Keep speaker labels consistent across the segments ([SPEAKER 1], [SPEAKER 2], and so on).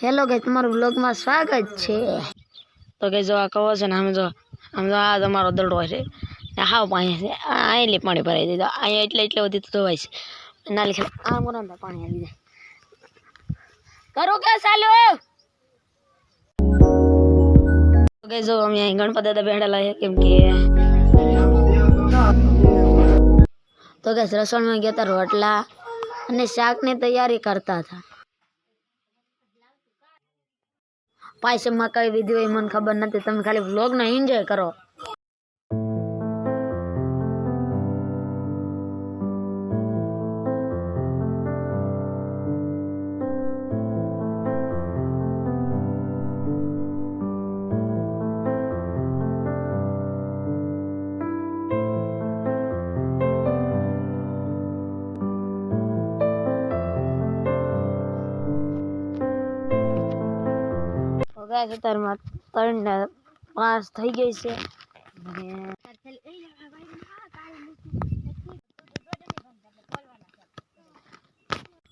[SPEAKER 1] Hello ગઈ તમારું બ્લોગમાં સ્વાગત છે. તો કે જો આ કહો છે ને, આમ જો આમ જો આ તમારો દડો છે. હાવ પાણી છે. આ પાણી ભરાઈ દીધો અહીંયા એટલે એટલે બધી તો ધોવાય છે. ના લીધે આમ કરો પાણી આવી જાય. કરો કે ચાલો ગાઈસ જો અમે અહીં ગણપતિ દાદા બેઠેલા છે, કેમ કે તો કે રસોઈમાં ગયા હતા રોટલા અને શાકની તૈયારી કરતા હતા. પાયસમમાં કઈ વિધિ હોય મને ખબર નથી. તમે ખાલી વ્લોગને એન્જોય કરો. ગાઈસ અત્યારમાં ત્રણ ને થઈ ગઈ છે.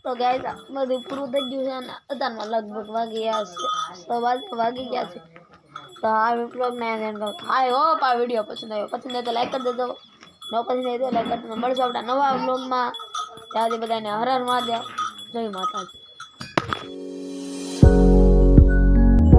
[SPEAKER 1] તો ગાય બધું પૂરું થઈ ગયું છે અને અત્યારમાં લગભગ વાગી ગયા છે. તો વાત વાગી ગયા છે. તો આ વ્લોગ ને હાય હોપ આ વીડિયો પસંદ આવ્યો. પસંદ આવ્યો તો લાઈક કરી દેજો. ન પસંદ આવ્યો તો લાઈક કરી દેજો. મળશું આપણા નવા વ્લોગમાં ત્યાં બધાને હરણ હર મહાદેવ જય માતાજી.